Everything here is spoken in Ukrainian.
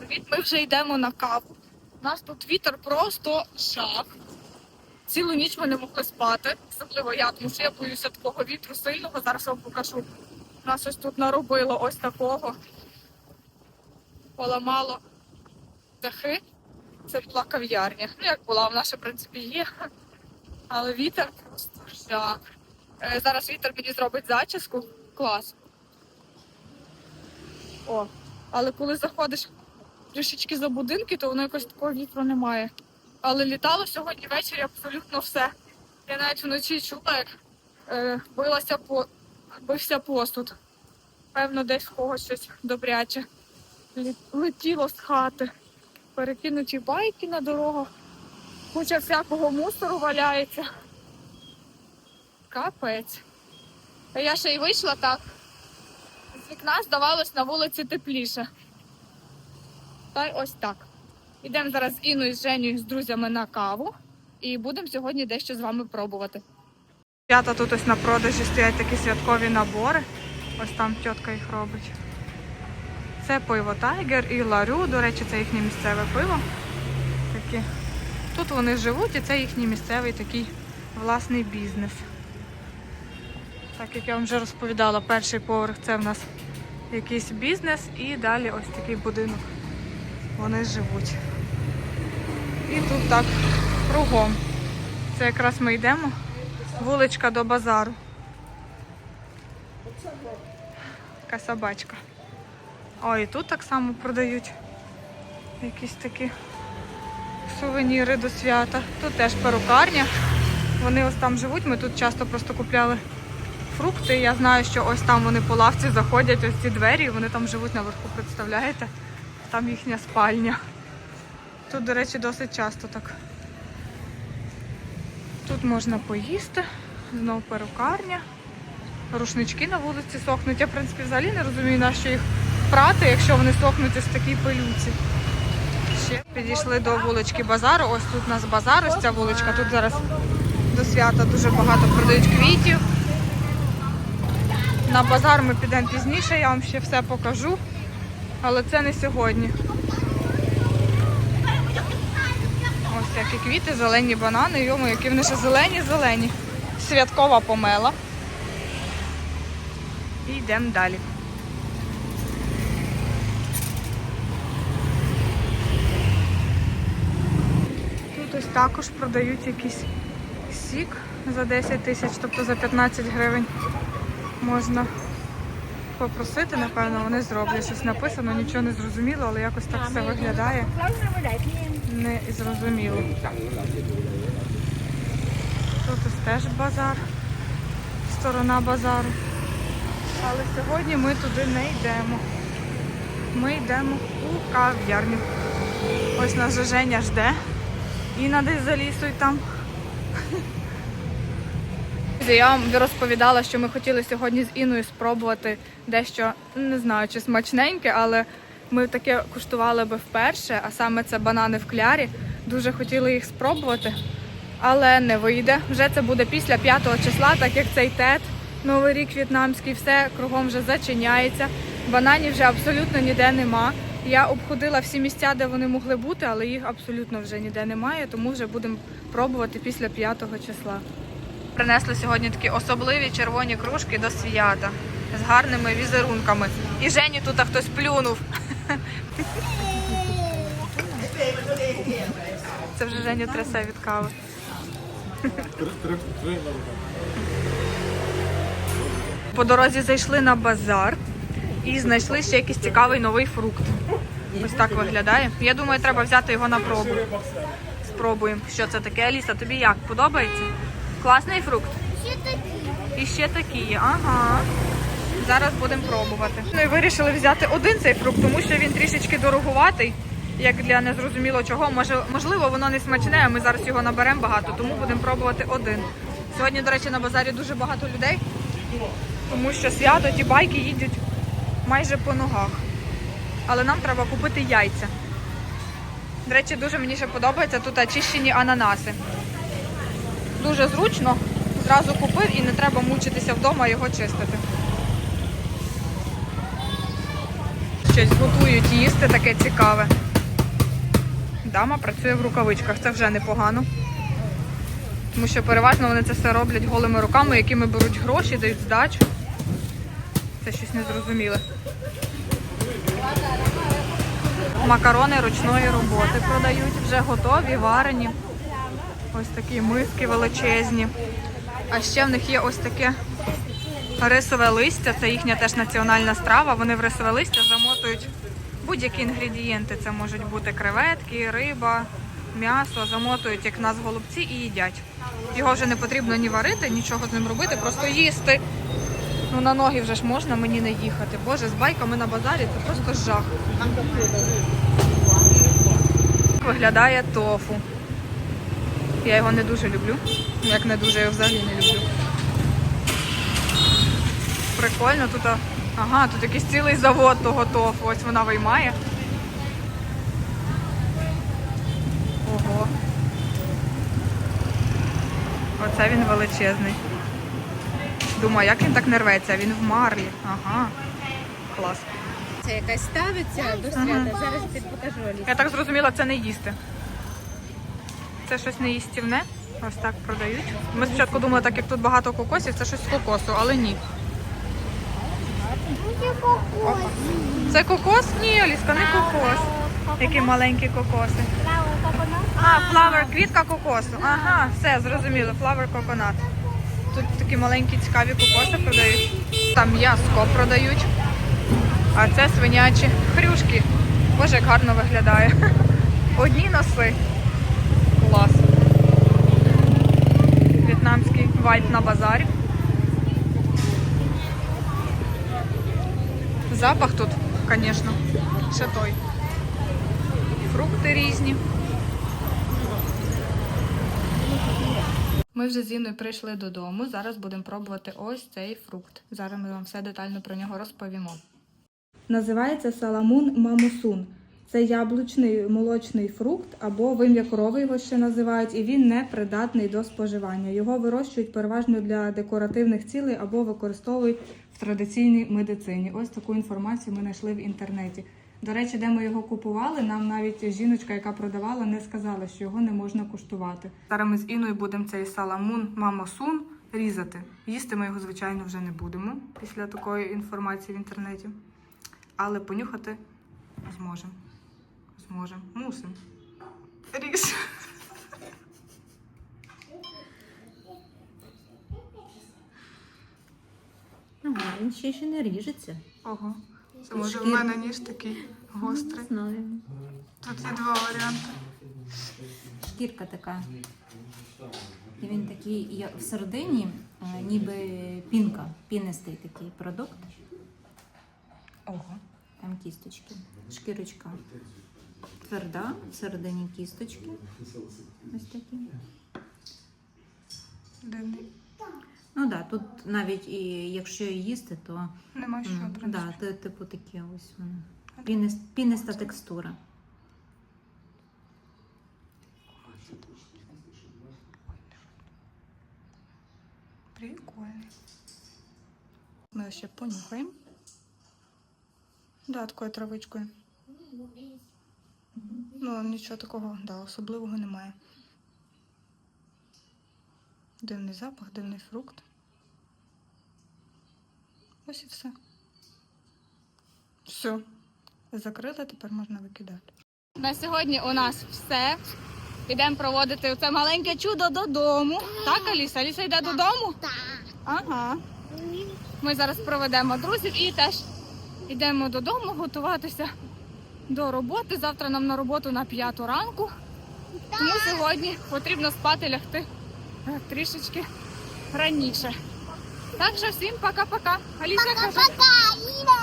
привіт! Ми вже йдемо на каву. У нас тут вітер просто шах. Цілу ніч ми не могли спати, особливо я, тому що я боюся такого вітру сильного. Зараз вам покажу. Нас ось тут наробило ось такого. Поламало дахи. Це була кав'ярня. Ну, як була, вона ще, в принципі, є. Але вітер просто жах. Е, Зараз вітер мені зробить зачіску. Клас. О, але коли заходиш трішечки за будинки, то воно якось такого вітру немає. Але літало сьогодні ввечері абсолютно все. Я навіть вночі чула, як е, билася по... бився посуд. Певно, десь в когось щось добряче. Летіло з хати. Перекинуті байки на дорогах. Куча всякого мусору валяється. Капець. Я ще й вийшла так. З вікна здавалось на вулиці тепліше. Та й ось так. Ідемо зараз з Іною з Женєю з друзями на каву і будемо сьогодні дещо з вами пробувати. П'ята тут ось на продажі стоять такі святкові набори. Ось там тітка їх робить. Це пиво Тайгер і Ларю. До речі, це їхнє місцеве пиво. Такі. Тут вони живуть і це їхній місцевий такий власний бізнес. Так як я вам вже розповідала, перший поверх це в нас якийсь бізнес і далі ось такий будинок. Вони живуть. І тут так кругом. Це якраз ми йдемо. Вуличка до базару. Така собачка. О, і тут так само продають якісь такі сувеніри до свята. Тут теж перукарня. Вони ось там живуть. Ми тут часто просто купляли фрукти. Я знаю, що ось там вони по лавці заходять, ось ці двері, і вони там живуть наверху, представляєте? Там їхня спальня. Тут, до речі, досить часто так. Тут можна поїсти, знову перукарня. Рушнички на вулиці сохнуть. Я, в принципі, взагалі не розумію, на що їх прати, якщо вони сохнуть ось такій пилюці. Ще підійшли до вулички базару. Ось тут у нас базар, ось ця вуличка. Тут зараз до свята дуже багато продають квітів. На базар ми підемо пізніше, я вам ще все покажу. Але це не сьогодні. Ось такі квіти, зелені банани. Йому, які вони ще зелені-зелені. Святкова помела. І йдемо далі. Тут ось також продають якийсь сік за 10 тисяч, тобто за 15 гривень можна попросити, напевно, вони зроблять. Щось написано, нічого не зрозуміло, але якось так все виглядає. Не зрозуміло. Тут теж базар, сторона базару. Але сьогодні ми туди не йдемо. Ми йдемо у кав'ярню. Ось нас Женя жде. Інна десь за лісою там. Я вам розповідала, що ми хотіли сьогодні з Іною спробувати дещо, не знаю, чи смачненьке, але ми таке куштували би вперше, а саме це банани в клярі. Дуже хотіли їх спробувати, але не вийде. Вже це буде після 5 числа, так як цей тет, Новий рік в'єтнамський, все кругом вже зачиняється. Бананів вже абсолютно ніде нема. Я обходила всі місця, де вони могли бути, але їх абсолютно вже ніде немає, тому вже будемо пробувати після 5 числа. Принесли сьогодні такі особливі червоні кружки до свята з гарними візерунками. І Жені тут хтось плюнув. Це вже Женя трясе від кави. По дорозі зайшли на базар і знайшли ще якийсь цікавий новий фрукт. Ось так виглядає. Я думаю, треба взяти його на пробу. Спробуємо, що це таке. Аліса, тобі як? Подобається? Класний фрукт? І ще такі є. Ага. Зараз будемо пробувати. Ну і вирішили взяти один цей фрукт, тому що він трішечки дорогуватий, як для незрозуміло чого. Може, можливо, воно не смачне, а ми зараз його наберемо багато, тому будемо пробувати один. Сьогодні, до речі, на базарі дуже багато людей, тому що свято ті байки їдуть майже по ногах. Але нам треба купити яйця. До речі, дуже мені ще подобається тут очищені ананаси. Дуже зручно, зразу купив і не треба мучитися вдома його чистити. щось готують їсти таке цікаве. Дама працює в рукавичках, це вже непогано. Тому що переважно вони це все роблять голими руками, якими беруть гроші, дають здачу. Це щось незрозуміле. Макарони ручної роботи продають, вже готові, варені. Ось такі миски величезні. А ще в них є ось таке рисове листя, це їхня теж національна страва. Вони в рисове листя замотують будь-які інгредієнти. Це можуть бути креветки, риба, м'ясо, замотують як нас голубці і їдять. Його вже не потрібно ні варити, нічого з ним робити, просто їсти. Ну на ноги вже ж можна мені не їхати. Боже, з байками на базарі це просто жах. Виглядає тофу. Я його не дуже люблю. Як не дуже, я його взагалі не люблю. Прикольно тут. Ага, тут якийсь цілий завод того тофу. Ось вона виймає. Ого. Оце він величезний. Думаю, як він так не рветься? Він в марлі. Ага. Клас. Це якась ставиться до свята. Зараз я тобі покажу. Я так зрозуміла, це не їсти. Це щось неїстівне. Ось так продають. Ми спочатку думали, так як тут багато кокосів, це щось з кокосу, але ні. Це кокос? Ні, Аліска, не кокос. Які маленькі кокоси. А, флавер, квітка кокосу. Ага, все, зрозуміло. Флавер коконат. Тут такі маленькі цікаві кокоси продають. Там м'яско продають. А це свинячі хрюшки. Боже, як гарно виглядає. Одні носи. Клас. Вайб на базарі. Запах тут, звісно, ще той. Фрукти різні. Ми вже з Інною прийшли додому. Зараз будемо пробувати ось цей фрукт. Зараз ми вам все детально про нього розповімо. Називається саламун мамусун. Це яблучний молочний фрукт або вим'я корови його ще називають, і він не придатний до споживання. Його вирощують переважно для декоративних цілей або використовують в традиційній медицині. Ось таку інформацію ми знайшли в інтернеті. До речі, де ми його купували, нам навіть жіночка, яка продавала, не сказала, що його не можна куштувати. Зараз ми з Іною будемо цей саламун мамосун різати. Їсти ми його, звичайно, вже не будемо після такої інформації в інтернеті. Але понюхати зможемо. Зможемо. Мусимо. Ріж. Ага, він ще ще не ріжеться. Ого. Це може в мене ніж такий гострий. Знаю. Тут є два варіанти. Шкірка така. І він такий, як всередині, е, ніби пінка, пінистий такий продукт. Ого. Там кісточки. Шкірочка тверда, всередині кісточки. Ось такі. Ну так, да, тут навіть і якщо їсти, то Нема що, м, да, ти- типу таке ось воно. Пінис, піниста текстура. Прикольно. Ми ще понюхаємо. Да, такою травичкою. Ну, нічого такого, да, особливого немає. Дивний запах, дивний фрукт. Ось і все. Все. Закрили, тепер можна викидати. На сьогодні у нас все. Підемо проводити це маленьке чудо додому. Так, Аліса? Аліса йде додому? Так. Ага. Ми зараз проведемо друзів і теж йдемо додому готуватися до роботи. Завтра нам на роботу на п'яту ранку. Тому сьогодні потрібно спати лягти е, трішечки раніше. Так що всім пока-пока. Аліса каже. Пока,